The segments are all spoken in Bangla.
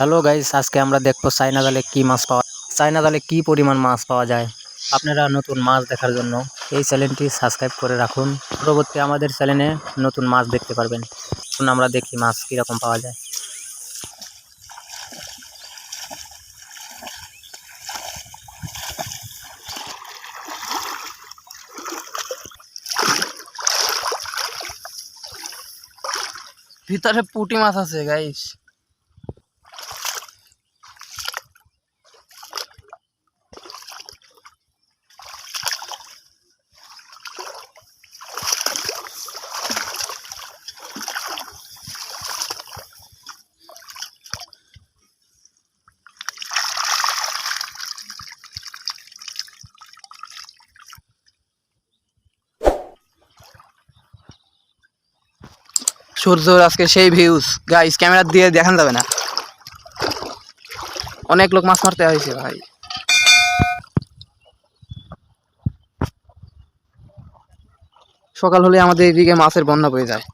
হ্যালো গাইস, আজকে আমরা দেখব চাইনা জালে কি মাছ পাওয়া চাইনা জালে কি পরিমাণ মাছ পাওয়া যায়। আপনারা নতুন মাছ দেখার জন্য এই চ্যানেলটি সাবস্ক্রাইব করে রাখুন। পরবর্তী আমাদের চ্যানেলে নতুন মাছ দেখতে পারবেন। এখন আমরা দেখি মাছ কীরকম পাওয়া যায়। ভিতরে পুঁটি মাছ আছে, গাইস। সূর্যর আজকে সেই ভিউজ গাইস ক্যামেরা দিয়ে দেখান যাবে না। অনেক লোক মাছ মারতে হয়েছে ভাই। সকাল হলে আমাদের এদিকে মাছের বন্যা বয়ে যায়।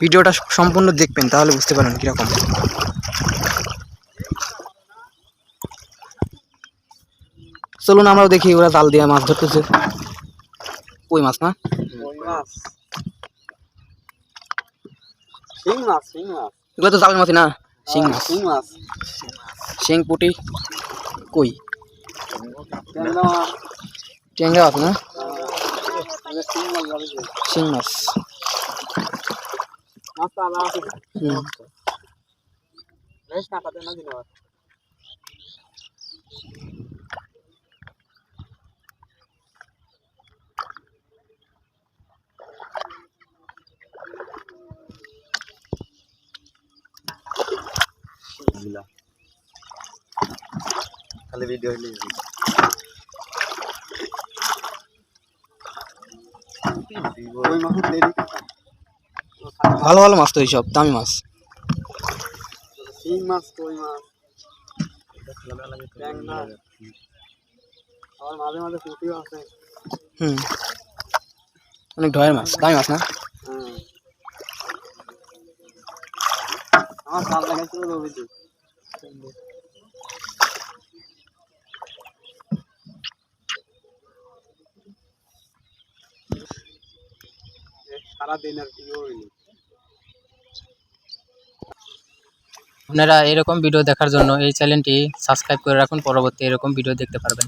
ভিডিওটা সম্পূর্ণ দেখবেন, তাহলে বুঝতে পারেন কীরকম। চলুন আমরাও দেখি, ওরা জাল দিয়ে মাছ ধরতেছে। কই মাছ না? কই মাছ? শিং মাছ শিং মাছ। এগুলো তো জাল মাছ না? শিং মাছ। শিং পুটি কই? ট্যাংরা আছে না? এটা শিং মাছ মাছ। খালি ভিডিও হইলে ভালো ভালো মাছ তো এইসব দামি মাছ। শিং মাছ কই মাছ? আর মাঝে মাঝে পুঁটিও আছে। হুম। অনেক ঢয়ের মাছ দামি মাছ না। আমার ভালো লাগাইছিল রবিজি আপনারা এরকম ভিডিও দেখার জন্য এই চ্যানেলটি সাবস্ক্রাইব করে রাখুন, পরবর্তী এরকম ভিডিও দেখতে পারবেন।